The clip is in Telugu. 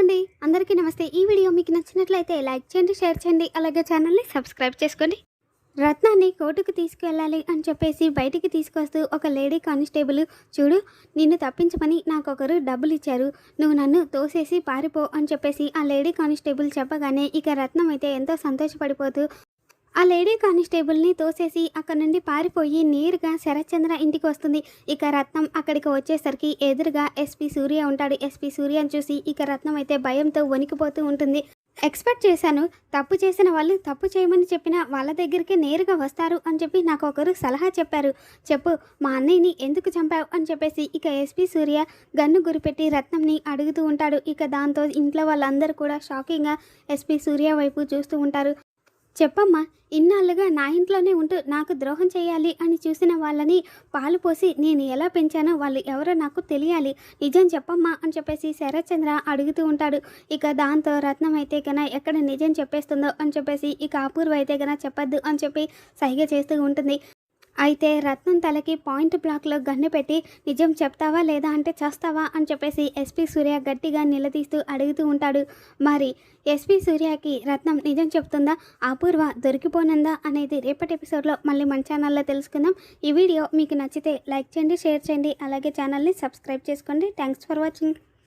అండి. అందరికీ నమస్తే. ఈ వీడియో మీకు నచ్చినట్లయితే లైక్ చేయండి షేర్ చేయండి. అలాగే ఛానల్ని సబ్స్క్రైబ్ చేసుకోండి. రత్నాన్ని కోర్టుకు తీసుకువెళ్ళాలి అని చెప్పేసి బయటికి తీసుకొస్తూ ఒక లేడీ కానిస్టేబుల్ చూడు నిన్ను తప్పించమని నాకు ఒకరు డబ్బులు ఇచ్చారు. నువ్వు నన్ను తోసేసి పారిపో అని చెప్పేసి ఆ లేడీ కానిస్టేబుల్ చెప్పగానే ఇక రత్నం అయితే ఎంతో సంతోషపడిపోతూ ఆ లేడీ కానిస్టేబుల్ని తోసేసి అక్కడ నుండి పారిపోయి నేరుగా శరత్చంద్ర ఇంటికి వస్తుంది. ఇక రత్నం అక్కడికి వచ్చేసరికి ఎదురుగా ఎస్పీ సూర్య ఉంటాడు. ఎస్పీ సూర్యని చూసి ఇక రత్నం అయితే భయంతో వణికిపోతూ ఉంటుంది. ఎక్స్పెక్ట్ చేశాను తప్పు చేసిన వాళ్ళు తప్పు చేయమని చెప్పిన వాళ్ళ దగ్గరికి నేరుగా వస్తారు అని చెప్పి నాకు ఒకరు సలహా చెప్పారు. చెప్పు మా అన్నయ్యని ఎందుకు చంపావు అని చెప్పేసి ఇక ఎస్పీ సూర్య గన్ను గురిపెట్టి రత్నంని అడుగుతూ ఉంటాడు. ఇక దాంతో ఇంట్లో వాళ్ళందరూ కూడా షాకింగ్గా ఎస్పీ సూర్య వైపు చూస్తూ ఉంటారు. చెప్పమ్మా ఇన్నాళ్ళుగా నా ఇంట్లోనే ఉంటూ నాకు ద్రోహం చేయాలి అని చూసిన వాళ్ళని పాలు పోసి నేను ఎలా పెంచానో వాళ్ళు ఎవరో నాకు తెలియాలి. నిజం చెప్పమ్మా అని చెప్పేసి శరత్చంద్ర అడుగుతూ ఉంటాడు. ఇక దాంతో రత్నం అయితే కన ఎక్కడ నిజం చెప్పేస్తుందో అని చెప్పేసి ఇక అపూర్వ అయితే కన చెప్పద్దు అని చెప్పి సైగ చేస్తూ ఉంటుంది. అయితే రత్నం తలకి పాయింట్ బ్లాక్లో గన్ను పెట్టి నిజం చెప్తావా లేదా అంటే చేస్తావా? అని చెప్పేసి ఎస్పీ సూర్య గట్టిగా నిలదీస్తూ అడుగుతూ ఉంటాడు. మరి ఎస్పీ సూర్యకి రత్నం నిజం చెప్తుందా? అపూర్వ దొరికిపోనుందా? అనేది రేపటి ఎపిసోడ్లో మళ్ళీ మన ఛానల్లో తెలుసుకుందాం. ఈ వీడియో మీకు నచ్చితే లైక్ చేయండి షేర్ చేయండి. అలాగే ఛానల్ని సబ్స్క్రైబ్ చేసుకోండి. Thanks for watching.